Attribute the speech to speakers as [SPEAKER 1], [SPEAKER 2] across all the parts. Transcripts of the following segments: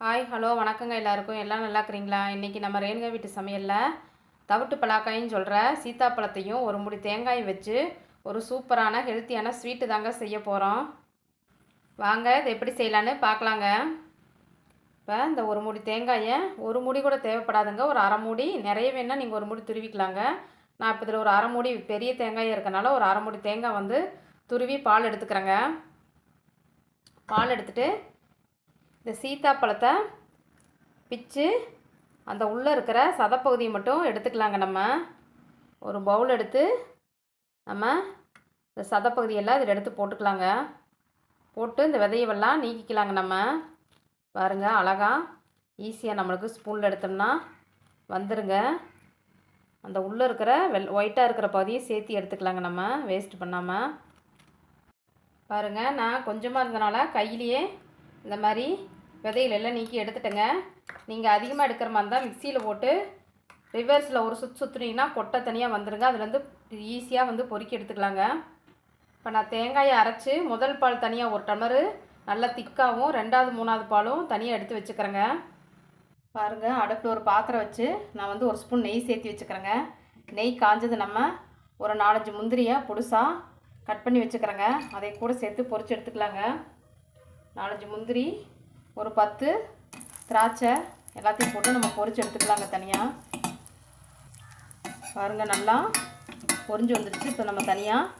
[SPEAKER 1] Hi hello வணக்கங்க எல்லாருக்கும். எல்லாம் நல்லா இருக்கிறீங்களா? இன்றைக்கி நம்ம ரேணுகா வீட்டு சமையலில் தவிட்டு பலாக்காயின்னு சொல்கிற சீத்தாப்பழத்தையும் ஒரு முடி தேங்காயும் வச்சு ஒரு சூப்பரான ஹெல்த்தியான ஸ்வீட்டு தாங்க செய்ய போகிறோம் வாங்க இதை எப்படி செய்யலான்னு பார்க்கலாங்க. இப்போ இந்த ஒரு முடி தேங்காயை ஒரு முடி கூட தேவைப்படாதுங்க. ஒரு அரை மூடி. நிறைய வேணால் நீங்கள் ஒரு முடி துருவிக்கலாங்க. நான் இப்போ இதில் ஒரு அரை மூடி பெரிய தேங்காயாக இருக்கனால ஒரு அரை மூடி தேங்காய் வந்து துருவி பால் எடுத்துக்கிறேங்க. பால் எடுத்துகிட்டு இந்த சீத்தாப்பழத்தை பிச்சு அந்த உள்ளே இருக்கிற சதப்பகுதியை மட்டும் எடுத்துக்கலாங்க நம்ம. ஒரு பவுல் எடுத்து நம்ம இந்த சதப்பகுதியெல்லாம் இதில் எடுத்து போட்டுக்கலாங்க. போட்டு இந்த விதையவெல்லாம் நீக்கிக்கலாங்க நம்ம. பாருங்க அழகா ஈஸியாக நம்மளுக்கு ஸ்பூனில் எடுத்தோம்னா வந்துருங்க. அந்த உள்ளே இருக்கிற வெள் ஒயிட்டாக இருக்கிற பகுதியை சேர்த்து எடுத்துக்கலாங்க நம்ம வேஸ்ட் பண்ணாமல் பாருங்கள் நான் கொஞ்சமாக இருந்தனால கையிலேயே இந்த மாதிரி விதையிலெல்லாம் நீக்கி எடுத்துட்டேங்க. நீங்கள் அதிகமாக எடுக்கிற மாதிரி இருந்தால் மிக்சியில் போட்டு ரிவர்ஸில் ஒரு சுற்று சுற்றுனீங்கன்னா கொட்டை தனியாக வந்துடுங்க அதுலேருந்து ஈஸியாக வந்து பொறுக்கி எடுத்துக்கலாங்க. இப்போ நான் தேங்காயை அரைச்சி முதல் பால் தனியாக ஒரு டம்ளரு நல்லா திக்காகவும் ரெண்டாவது மூணாவது பாலும் தனியாக எடுத்து வச்சுக்கிறேங்க. பாருங்கள் அடுப்பில் ஒரு பாத்திரம் வச்சு நான் வந்து ஒரு ஸ்பூன் நெய் சேர்த்து வச்சுக்கிறேங்க. நெய் காஞ்சது நம்ம ஒரு நாலஞ்சு முந்திரியை புதுசாக கட் பண்ணி வச்சுக்கிறேங்க. அதை கூட சேர்த்து பொறிச்சு எடுத்துக்கலாங்க. நாலஞ்சு முந்திரி ஒரு பத்து திராட்சை எல்லாத்தையும் போட்டு நம்ம பொறிச்சு எடுத்துக்கலாங்க தனியாக பாருங்கள் நல்லா பொறிஞ்சு வந்துடுச்சு இப்போ நம்ம தனியாக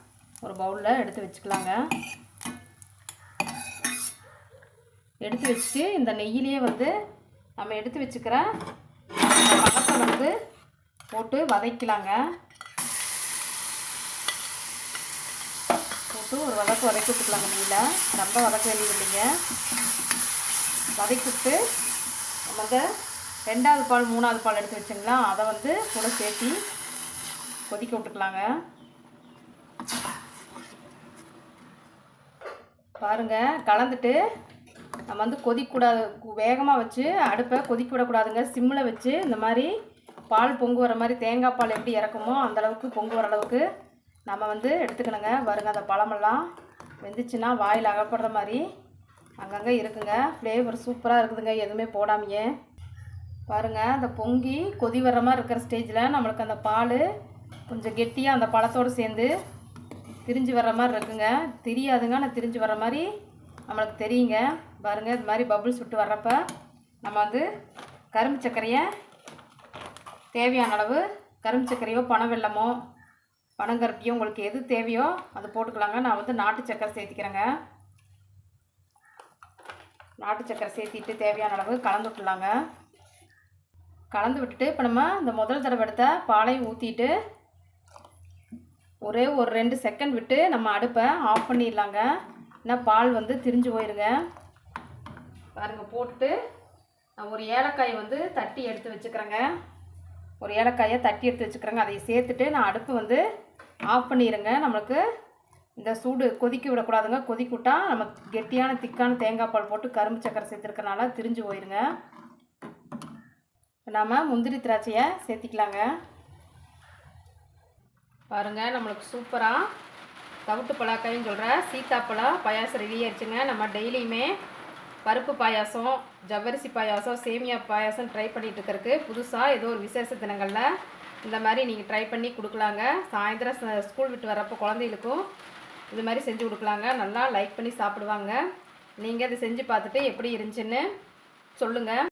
[SPEAKER 1] ஒரு பவுலில் எடுத்து வச்சுக்கலாங்க. எடுத்து வச்சுட்டு இந்த நெய்யிலேயே வந்து நம்ம எடுத்து வச்சுக்கிற பழத்தை வந்து போட்டு வதக்கலாங்க. போட்டு ஒரு வதக்கு வதக்கி விட்டுக்கலாங்க நெய்யில். ரொம்ப வதக்க வேண்டியது இல்லைங்க வதக்கி விட்டு நம்ம வந்து ரெண்டாவது பால் மூணாவது பால் எடுத்து வச்சுங்களா? அதை வந்து கூட சேர்த்தி கொதிக்க விட்டுக்கலாங்க. பாருங்க கலந்துட்டு நம்ம வந்து கொதிக்கூடாது வேகமாக வச்சு அடுப்பை கொதிக்க விடக்கூடாதுங்க. சிம்மில் வச்சு இந்த மாதிரி பால் பொங்கு வர மாதிரி தேங்காய் பால் எப்படி இறக்குமோ அந்தளவுக்கு பொங்கு வர அளவுக்கு நம்ம வந்து எடுத்துக்கணுங்க. பாருங்க அந்த பழமெல்லாம் வெந்துச்சுன்னா வாயில் அகப்படுற மாதிரி அங்கங்கே இருக்குங்க. ஃப்ளேவர் சூப்பராக இருக்குதுங்க. எதுவுமே போடாமையே. பாருங்கள் அந்த பொங்கி கொதி வர்ற மாதிரி இருக்கிற ஸ்டேஜில் நம்மளுக்கு அந்த பால் கொஞ்சம் கெட்டியாக அந்த பழத்தோடு சேர்ந்து திரிஞ்சு வர்ற மாதிரி இருக்குங்க. தெரியாதுங்க ஆனால் திரிஞ்சு வர்ற மாதிரி நம்மளுக்கு தெரியுங்க. பாருங்கள் இது மாதிரி பபுள்ஸ் விட்டு வர்றப்ப நம்ம வந்து கரும்பு சர்க்கரையை தேவையான அளவு கரும்பு சர்க்கரையோ பனை வெள்ளமோ பனங்கருப்பியோ உங்களுக்கு எது தேவையோ அது போட்டுக்கலாங்க. நான் வந்து நாட்டு சர்க்கரை சேர்த்திக்கிறேங்க. நாட்டு சக்கரை சேர்த்திட்டு தேவையான அளவு கலந்து விட்டுலாங்க கலந்து விட்டுட்டு இப்போ நம்ம இந்த முதல் தடவை எடுத்த பாலையும் ஊற்றிட்டு ஒரே ஒரு ரெண்டு செகண்ட் விட்டு நம்ம அடுப்பை ஆஃப் பண்ணிடலாங்க. ஏன்னா பால் வந்து திரிஞ்சு போயிருங்க. பாருங்கள் போட்டு நான் ஒரு ஏலக்காயை வந்து தட்டி எடுத்து வச்சுக்கிறேங்க. ஒரு ஏலக்காயை தட்டி எடுத்து வச்சுக்கிறேங்க. அதை சேர்த்துட்டு நான் அடுப்பு வந்து ஆஃப் பண்ணிடுங்க நம்மளுக்கு இந்த சூடு கொதிக்க விடக்கூடாதுங்க. கொதிக்க விட்டால் நம்ம கெட்டியான திக்கான தேங்காய் பால் போட்டு கரும்பு சக்கரை சேர்த்துருக்கனால திரிஞ்சு போயிருங்க. நாம் முந்திரி திராட்சையை சேர்த்திக்கலாங்க. பாருங்கள் நம்மளுக்கு சூப்பராக தவிட்டு பலாக்காயின்னு சொல்கிற சீத்தாப்பழம் பாயாசம் ரெடி ஆயிடுச்சுங்க. நம்ம டெய்லியுமே பருப்பு பாயாசம் ஜவ்வரிசி பாயாசம் சேமியா பாயாசம் ட்ரை பண்ணிகிட்டு இருக்கிறதுக்கு புதுசாக ஏதோ ஒரு விசேஷ தினங்களில் இந்த மாதிரி நீங்கள் ட்ரை பண்ணி கொடுக்கலாங்க. சாயந்தரம் ஸ்கூல் விட்டு வரப்போ குழந்தைகளுக்கும் இது மாதிரி செஞ்சு கொடுக்கலாங்க. நல்லா லைக் பண்ணி சாப்பிடுவாங்க. நீங்கள் இதை செஞ்சு பார்த்துட்டு எப்படி இருந்துச்சுன்னு சொல்லுங்கள்